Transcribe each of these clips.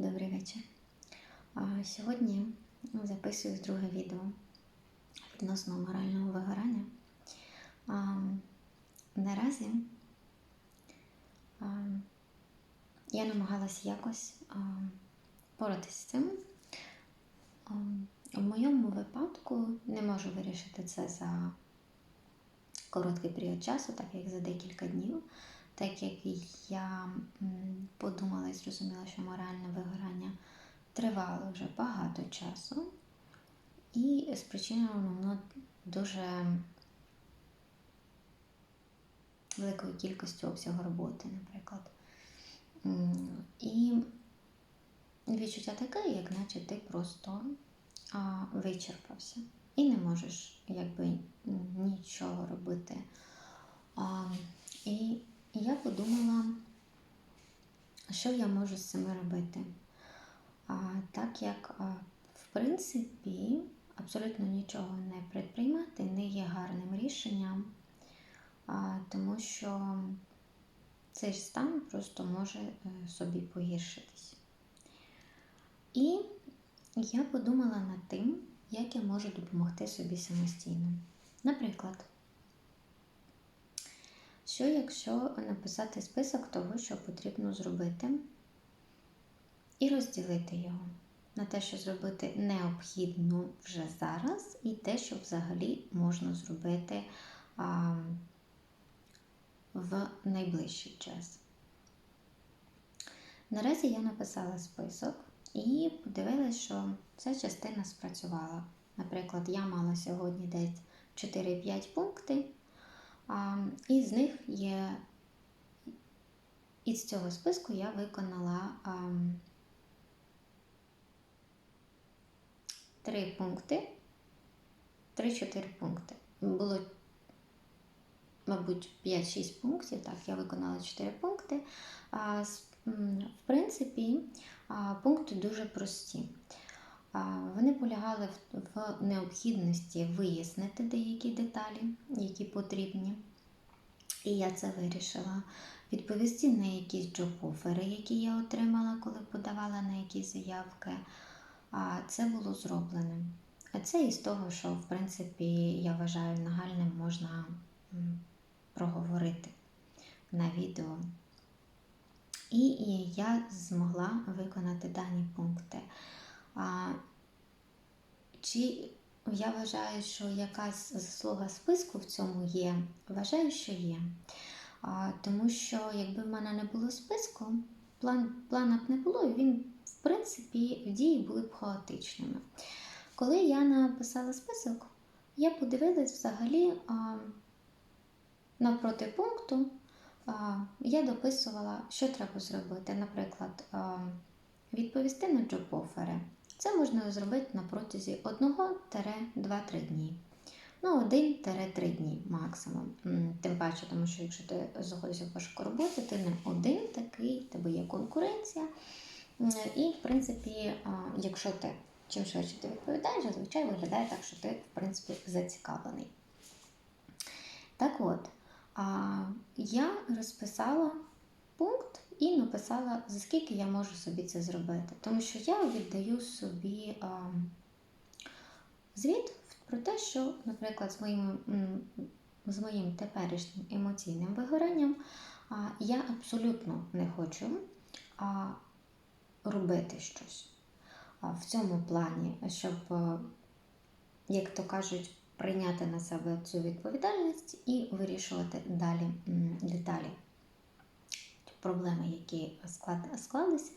Добрий вечір. Сьогодні записую друге відео відносно морального вигорання. Наразі я намагалася якось боротися з цим. В моєму випадку не можу вирішити це за короткий період часу, так як за декілька днів. Так як я подумала і зрозуміла, що моральне вигорання тривало вже багато часу, і спричинено воно дуже великою кількістю обсягу роботи, наприклад. І відчуття таке, як наче ти просто вичерпався і не можеш якби нічого робити. І я подумала, що я можу з цим робити. А, так як, а, в принципі, абсолютно нічого не предприймати не є гарним рішенням, а, тому що цей стан просто може е, собі погіршитись. І я подумала над тим, як я можу допомогти собі самостійно. Наприклад, що якщо написати список того, що потрібно зробити, і розділити його на те, що зробити необхідно вже зараз, і те, що взагалі можна зробити а, в найближчий час. Наразі я написала список і подивилася, що ця частина спрацювала. Наприклад, я мала сьогодні десь 4-5 пункти, і з них є, із цього списку я виконала три пункти, 3-4 пункти. Було, мабуть, 5-6 пунктів, так, я виконала 4 пункти. В принципі, пункти дуже прості. Вони полягали в, необхідності вияснити деякі деталі, які потрібні. І я це вирішила. Відповісти на якісь джоб-офери, які я отримала, коли подавала на якісь заявки. А це було зроблено. А це із того, що, в принципі, я вважаю, нагальним можна проговорити на відео. І я змогла виконати дані пункти. Чи я вважаю, що якась заслуга списку в цьому є? Вважаю, що є. А, тому що якби в мене не було списку, план, плана б не було, і він, в принципі, дії були б хаотичними. Коли я написала список, я подивилась взагалі а, навпроти пункту, а, я дописувала, що треба зробити. Наприклад, а, відповісти на джоб-офери. Це можна зробити на протязі 1-2-3 дні. Ну, 1-3 дні максимум. Тим паче, тому що якщо ти знаходишся в пошуку роботи, ти не один такий, в тебе є конкуренція. І, в принципі, якщо ти чим швидше ти відповідаєш, зазвичай виглядає так, що ти, в принципі, зацікавлений. Так от, я розписала пункт і написала, за скільки я можу собі це зробити. Тому що я віддаю собі а, звіт про те, що, наприклад, з моїм, з моїм теперішнім емоційним вигоранням а, я абсолютно не хочу а, робити щось а, в цьому плані, щоб, е, як то кажуть, прийняти на себе цю відповідальність і вирішувати далі деталі проблеми, які склались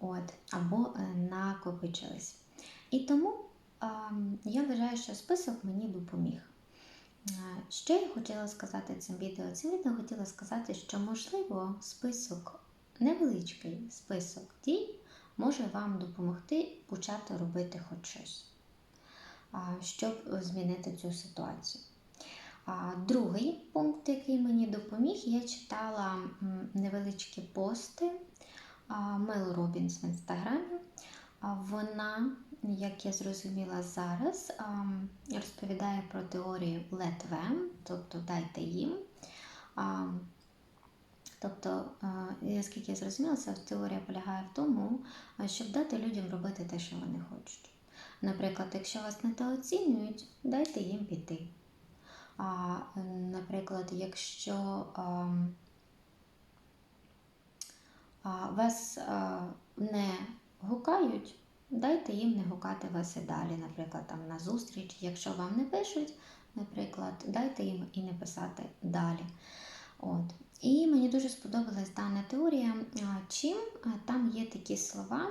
от, або е, накопичились. І тому я вважаю, що список мені допоміг. Е, Що я хотіла сказати цим відео? Цим відео хотіла сказати, що можливо список, невеличкий список дій може вам допомогти почати робити хоч щось, щоб змінити цю ситуацію. Другий пункт, який мені допоміг, я читала невеличкі пости Мел Робінс в інстаграмі. Вона, як я зрозуміла зараз, розповідає про теорію let them, тобто дайте їм. Тобто, наскільки я зрозуміла, ця теорія полягає в тому, щоб дати людям робити те, що вони хочуть. Наприклад, якщо вас недооцінюють, дайте їм піти. А, е, наприклад, якщо ем, а, вас е, не гукають, дайте їм не гукати вас і далі, наприклад, там на зустріч. Якщо вам не пишуть, наприклад, дайте їм і не писати далі. От. І мені дуже сподобалась дана теорія, чим там є такі слова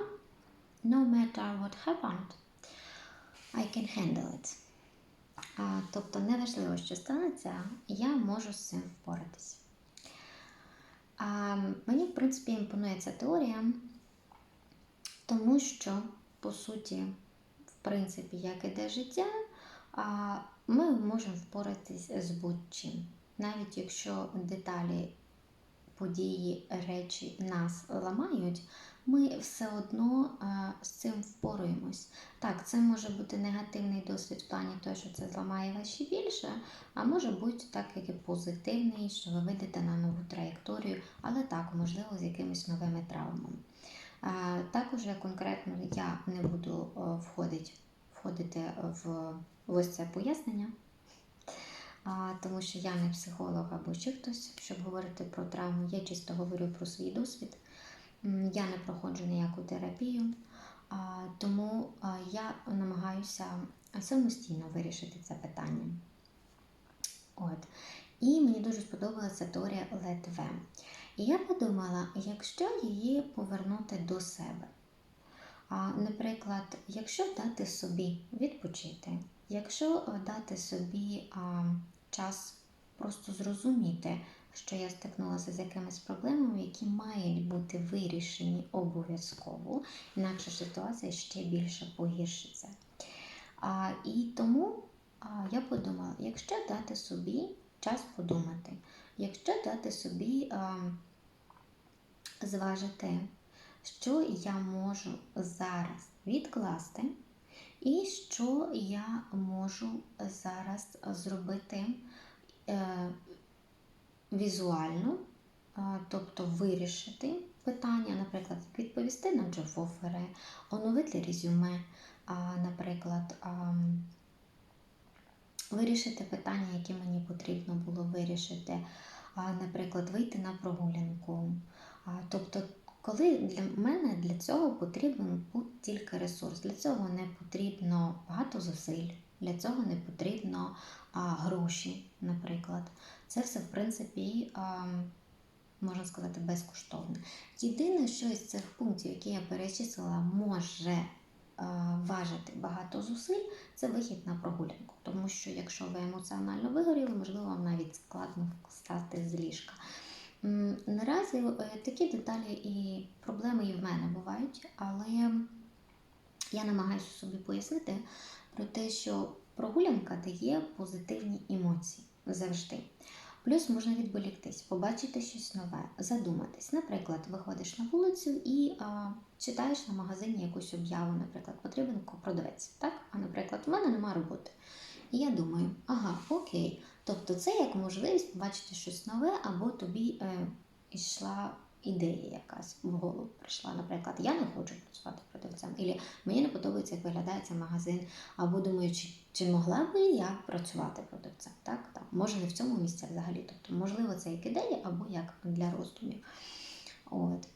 No matter what happened, I can handle it. Тобто, неважливо, що станеться, я можу з цим впоратися. Мені, в принципі, імпонує ця теорія, тому що, по суті, в принципі, як іде життя, ми можемо впоратись з будь-чим. Навіть якщо деталі, події, речі нас ламають, ми все одно з цим впораємось. Так, це може бути негативний досвід в плані того, що це зламає вас ще більше, а може бути так, як і позитивний, що ви вийдете на нову траєкторію, але так, можливо, з якимись новими травмами. Також я конкретно я не буду входити, входити в, ось це пояснення. Тому що я не психолог або ще хтось, щоб говорити про травму. Я чисто говорю про свій досвід. Я не проходжу ніяку терапію, тому я намагаюся самостійно вирішити це питання. От. І мені дуже сподобалася теорія Летве. І я подумала, якщо її повернути до себе. А, наприклад, якщо дати собі відпочити, якщо е, дати собі а, час просто зрозуміти, що я стикнулася з якимись проблемами, які мають бути вирішені обов'язково, інакше ситуація ще більше погіршиться. А, і тому а, я подумала, якщо дати собі час подумати, якщо дати собі а, зважити, що я можу зараз відкласти, і що я можу зараз зробити візуально, е, тобто вирішити питання, наприклад, відповісти на джоб-офери, оновити резюме, наприклад, вирішити питання, які мені потрібно було вирішити, наприклад, вийти на прогулянку. Тобто, коли для мене для цього потрібен тільки ресурс, для цього не потрібно багато зусиль, для цього не потрібно а, гроші, наприклад. Це все, в принципі, а, можна сказати, безкоштовно. Єдине, що із цих пунктів, які я перечислила, може а, важити багато зусиль, це вихід на прогулянку. Тому що якщо ви емоціонально вигоріли, можливо, вам навіть складно встати з ліжка. Наразі е, такі деталі і проблеми і в мене бувають, але я намагаюся собі пояснити про те, що прогулянка дає позитивні емоції завжди. Плюс можна відволіктись, побачити щось нове, задуматись. Наприклад, виходиш на вулицю і а, читаєш на магазині якусь об'яву, наприклад, потрібен продавець. Так? А наприклад, в мене немає роботи. І я думаю, ага, окей. Тобто це як можливість побачити щось нове, або тобі е, йшла ідея якась в голову прийшла. Наприклад, я не хочу працювати продавцем, або мені не подобається, як виглядає цей магазин, або думаю, чи, могла би я працювати продавцем. Так? Так. Може не в цьому місці взагалі. Тобто, можливо, це як ідея, або як для роздумів. От.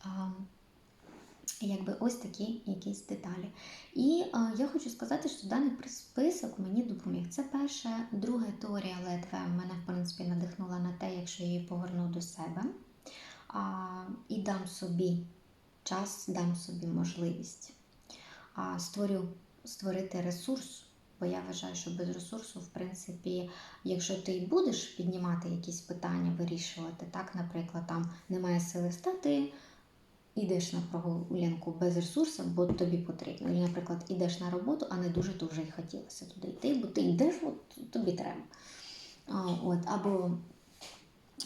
Якби ось такі якісь деталі. І а, я хочу сказати, що даний список мені допоміг. Це перша, друга теорія Летве мене, в принципі, надихнула на те, якщо я її поверну до себе. І дам собі час, дам собі можливість створю, створити ресурс. Бо я вважаю, що без ресурсу, в принципі, якщо ти і будеш піднімати якісь питання, вирішувати, так, наприклад, там немає сили встати, йдеш на прогулянку без ресурсів, бо тобі потрібно. І, наприклад, йдеш на роботу, а не дуже дуже й хотілося туди йти, бо ти йдеш, от тобі треба. От, або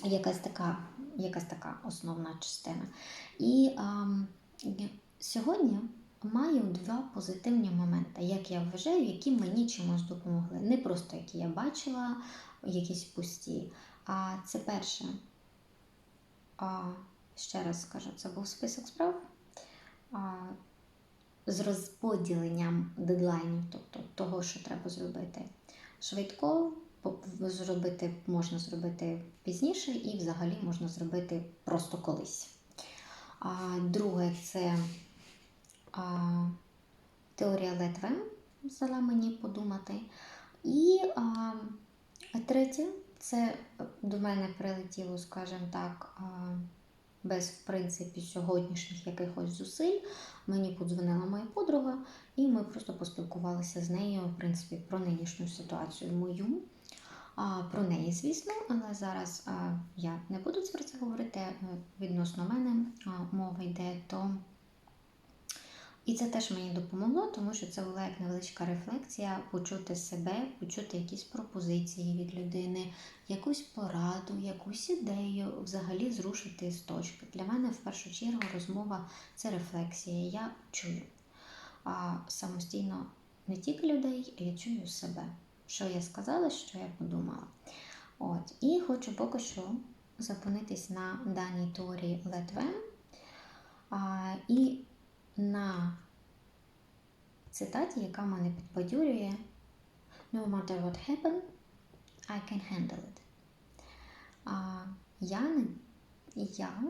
якась така, якась така основна частина. І а, сьогодні маю два позитивні моменти, як я вважаю, які мені чимось допомогли. Не просто які я бачила, якісь пусті. А це перше. а, ще раз скажу, це був список справ а, з розподіленням дедлайнів, тобто того, що треба зробити швидко, зробити можна зробити пізніше, і взагалі можна зробити просто колись. А, друге, це а, теорія Летве взяла мені подумати. І а, третє, це до мене прилетіло, скажімо так, а, без, в принципі, сьогоднішніх якихось зусиль. Мені подзвонила моя подруга, і ми просто поспілкувалися з нею, в принципі, про нинішню ситуацію мою. Про неї, звісно, але зараз я не буду про це говорити. е, Відносно мене мова йде, то і це теж мені допомогло, тому що це була як невеличка рефлексія, почути себе, почути якісь пропозиції від людини, якусь пораду, якусь ідею, взагалі зрушити з точки. Для мене в першу чергу розмова це рефлексія. Я чую а самостійно не тільки людей, а я чую себе. Що я сказала, що я подумала. От. І хочу поки що зупинитись на даній теорії Летве а, і на цитаті, яка мене підбадьорює No matter what happen, I can handle it. А, я не, я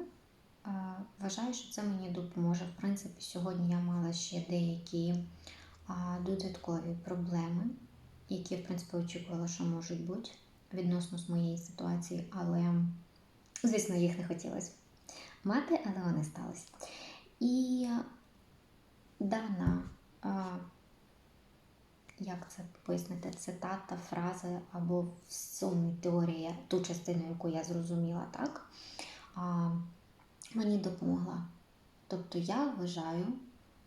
а, вважаю, що це мені допоможе. В принципі, сьогодні я мала ще деякі а, додаткові проблеми, які, в принципі, очікувала, що можуть бути відносно з моєї ситуації, але, звісно, їх не хотілося мати, але вони сталися. І дана, як це пояснити, цитата, фраза або в сумі теорія, ту частину, яку я зрозуміла, так, мені допомогла. Тобто я вважаю,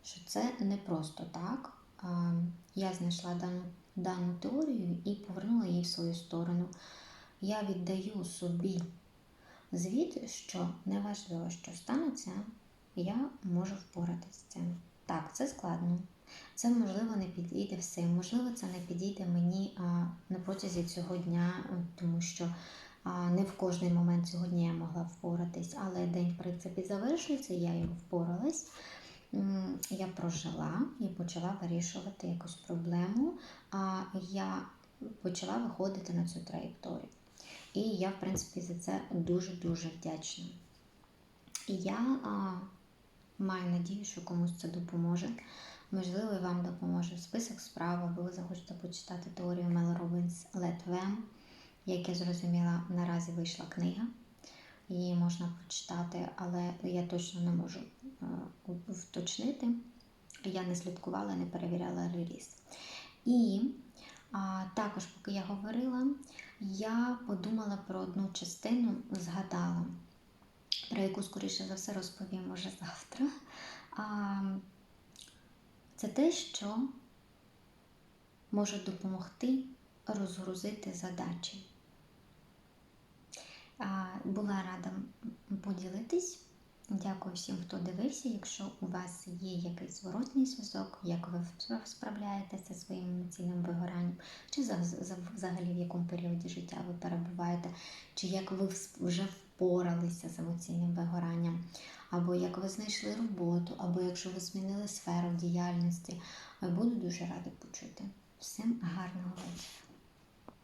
що це не просто так. Я знайшла дану, дану теорію і повернула її в свою сторону. Я віддаю собі звіт, що неважливо, що станеться, я можу впоратися з цим. Так, це складно. Це можливо не підійде всім. Можливо, це не підійде мені а, на протязі цього дня, тому що а, не в кожний момент сьогодні я могла впоратись, але день, в принципі, завершується, я його впоралась. Я прожила і почала вирішувати якусь проблему, а я почала виходити на цю траєкторію. І я, в принципі, за це дуже-дуже вдячна. І я а, маю надію, що комусь це допоможе. Можливо, вам допоможе список справ, або ви захочете почитати теорію Мел Робінс Летвем. Як я зрозуміла, наразі вийшла книга. Її можна прочитати, але я точно не можу е, вточнити. Я не слідкувала, не перевіряла реліз. І а, також, поки я говорила, я подумала про одну частину, згадала, про яку, скоріше за все, розповім уже завтра. А, це те, що може допомогти розгрузити задачі. А, Була рада поділитись. Дякую всім, хто дивився. Якщо у вас є якийсь зворотній зв'язок, як ви справляєтеся зі своїм емоційним вигоранням, чи за- за- взагалі в якому періоді життя ви перебуваєте, чи як ви вже впоралися з емоційним вигоранням, або як ви знайшли роботу, або якщо ви змінили сферу діяльності, буду дуже рада почути. Всім гарного вечора.